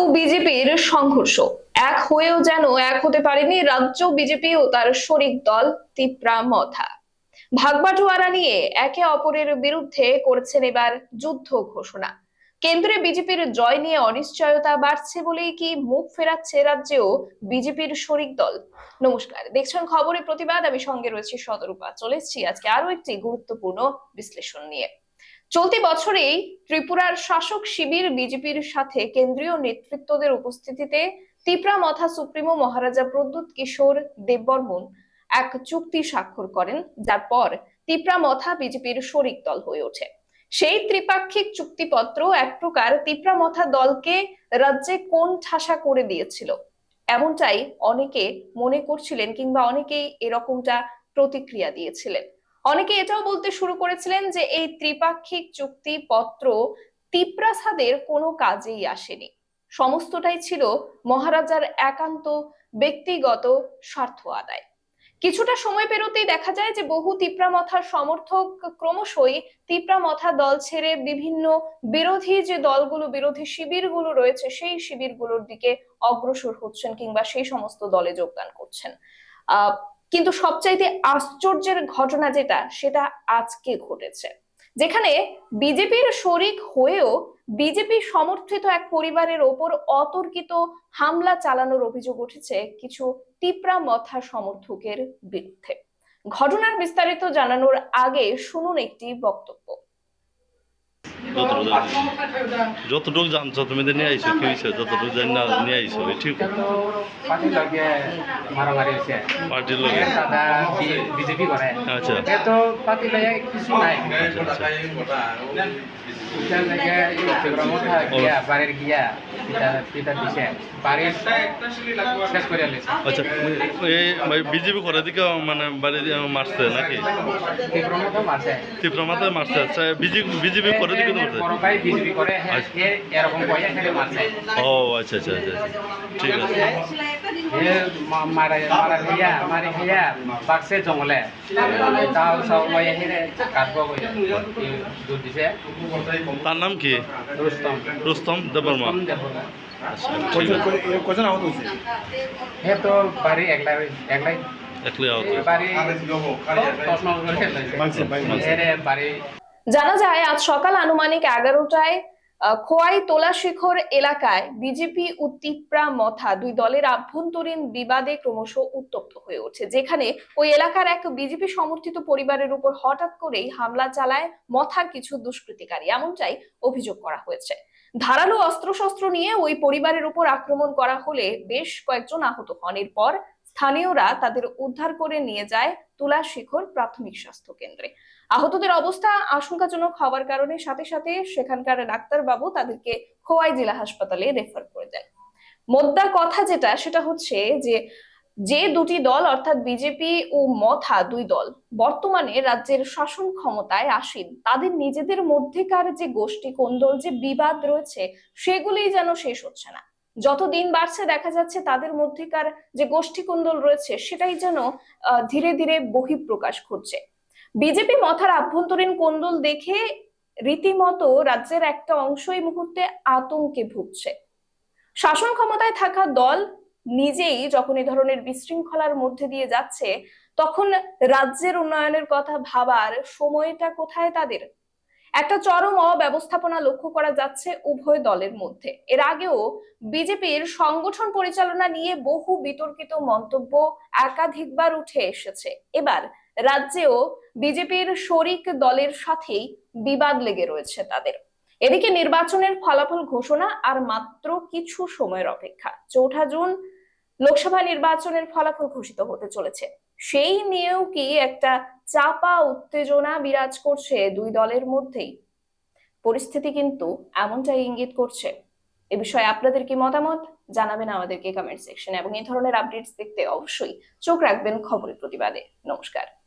ও বিজেপির সংঘর্ষ। এক হয়েও যেন এক হতে পারেনি রাজ্য বিজেপি ও তার শরিক দল তিপ্রা মথা। ভাগবাটোয়ারা নিয়ে একে অপরের বিরুদ্ধে করেছেন এবার যুদ্ধ ঘোষণা। কেন্দ্রে বিজেপির জয় নিয়ে অনিশ্চয়তা বাড়ছে বলেই কি মুখ ফেরাচ্ছে রাজ্যেও বিজেপির শরিক দল? নমস্কার, দেখছেন খবরের প্রতিবাদ, আমি সঙ্গে রয়েছি সদরূপা। চলে এসেছি আজকে আরও একটি গুরুত্বপূর্ণ বিশ্লেষণ নিয়ে। চলতি বছরেই ত্রিপুরার শাসক শিবির বিজেপির সাথে কেন্দ্রীয় নেতৃত্বদের উপস্থিতিতে তিপ্রা মথা সুপ্রিমো মহারাজা প্রদ্যুৎ কিশোর দেববর্মন এক চুক্তি স্বাক্ষর করেন, যার পর তিপ্রা মথা বিজেপির শরিক দল হয়ে ওঠে। সেই ত্রিপাক্ষিক চুক্তিপত্র এক প্রকার তিপ্রা মথা দলকে রাজ্যে কোন ঠাসা করে দিয়েছিল? এমনটাই অনেকে মনে করছিলেন কিংবা অনেকেই এরকমটা প্রতিক্রিয়া দিয়েছিলেন। অনেকে এটাও বলতে শুরু করেছিলেন যে এই ত্রিপাক্ষিক চুক্তিপত্র তিপ্রাসাদের কোনো কাজেই আসেনি। সমস্তটাই ছিল মহারাজার একান্ত ব্যক্তিগত স্বার্থ আদায়। কিছুটা সময় পেরোতেই দেখা যায় যে বহু তিপ্রামথার সমর্থক ক্রমশই তিপ্রামথা দল ছেড়ে বিভিন্ন বিরোধী যে দলগুলো, বিরোধী শিবিরগুলো রয়েছে, সেই শিবিরগুলোর দিকে অগ্রসর হচ্ছেন কিংবা সেই সমস্ত দলে যোগদান করছেন। আহ কিন্তু সবচাইতে আশ্চর্যের ঘটনা যেটা, সেটা আজকে ঘটেছে। যেখানে বিজেপির শরিক হয়েও বিজেপি সমর্থিত এক পরিবারের ওপর অতর্কিত হামলা চালানোর অভিযোগ উঠেছে কিছু টিপরা মথা সমর্থকের বিরুদ্ধে। ঘটনার বিস্তারিত জানানোর আগে শুনুন একটি বক্তব্য। যতটুকু জানি। যতটুকু জানছো তুমি তো নিয়ে আইছো কি হয়েছে যতটুকু জানি না নিয়ে আইছো এই ঠিক। পার্টির লগে মারামারি হয়েছে পার্টির লগে? দাদা বিজেপি করে। আচ্ছা। তো পার্টির লগে কিছু নাই। বাড়ির গিয়া আচ্ছা বিজেপি করে দিকে মানে বাড়ি মারছে নাকি? মারছে। তীব্র মাথায় মারছে। আচ্ছা বিজেপি বিজেপি করে দিকে হ্যাঁ, আচ্ছা। ও আচ্ছা আচ্ছা আচ্ছা আচ্ছা। ঠিক আছে। বাক্সে জঙ্গলে দিছে। তার নাম কি? রুস্তম। আচ্ছা। আছে। কজন আহত হয়েছে? হে তো বাড়ি একলাই একলাই। একলাই আহত বাড়ি বাড়ি জানা যায়, আজ সকাল আনুমানিক এগারোটায় খোয়াই তোলা শিখর এলাকায় বিজেপি ও তিপ্রা মথা দুই দলের আভ্যন্তরীণ বিবাদে ক্রমশ উত্তপ্ত হয়ে ওঠে যেখানে ওই এলাকার এক বিজেপি সমর্থিত পরিবারের উপর হঠাৎ করেই হামলা চালায় মথার কিছু দুষ্কৃতিকারী। এমনটাই অভিযোগ করা হয়েছে। ধারালো অস্ত্রশস্ত্র নিয়ে ওই পরিবারের উপর আক্রমণ করা হলে বেশ কয়েকজন আহত হন। এরপর স্থানীয়রা তাদের উদ্ধার করে নিয়ে যায় তুলা শিখর প্রাথমিক স্বাস্থ্য কেন্দ্রে। আহতদের অবস্থা আশঙ্কাজনক হওয়ার কারণে সাথে সাথে সেখানকার ডাক্তারবাবু তাদেরকে খোয়াই জেলা হাসপাতালে রেফার করে দেন। মোদ্দা কথা যেটা, সেটা হচ্ছে যে যে দুটি দল, অর্থাৎ বিজেপি ও মথা দুই দল, বর্তমানে রাজ্যের শাসন ক্ষমতায় আসীন। তাদের নিজেদের মধ্যেকার যে গোষ্ঠী কোন্দল যে বিবাদ রয়েছে সেগুলি যেন শেষ হচ্ছে না। যত দিন বাড়ছে, দেখা যাচ্ছে তাদের মধ্যেকার যে গোষ্ঠী কোন্দল রয়েছে, সেটাই যেন ধীরে ধীরে বহিঃপ্রকাশ ঘটছে বিজেপি মথার আভ্যন্তরীণ কোন্দল দেখে রীতিমতো রাজ্যের একটা অংশ এই মুহূর্তে আতঙ্কে ভুগছে। শাসন ক্ষমতায় থাকা দল নিজেই যখন এই ধরনের বিশৃঙ্খলার মধ্যে দিয়ে যাচ্ছে, তখন রাজ্যের উন্নয়নের কথা ভাবার সময়টা কোথায় তাদের? একটা চরম অব্যবস্থাপনা লক্ষ্য করা যাচ্ছে উভয় দলের মধ্যে। এর আগেও বিজেপির সংগঠন পরিচালনা নিয়ে বহু বিতর্কিত মন্তব্য একাধিকবার উঠে এসেছে। এবার রাজ্যেও বিজেপির শরিক দলের সাথেই বিবাদ লেগে রয়েছে তাদের। এদিকে নির্বাচনের ফলাফল ঘোষণা আর মাত্র কিছু সময়ের অপেক্ষা। চৌঠা জুন লোকসভা নির্বাচনের ফলাফল ঘোষিত হতে চলেছে। সেই নিয়েও কি একটা চাপা উত্তেজনা বিরাজ করছে দুই দলের মধ্যেই? পরিস্থিতি কিন্তু এমনটাই ইঙ্গিত করছে। এ বিষয়ে আপনাদের কি মতামত? জানাবেন আমাদেরকে কমেন্ট সেকশনে এবং এই ধরনের আপডেটস দেখতে অবশ্যই চোখ রাখবেন খবরের প্রতিবাদে। নমস্কার।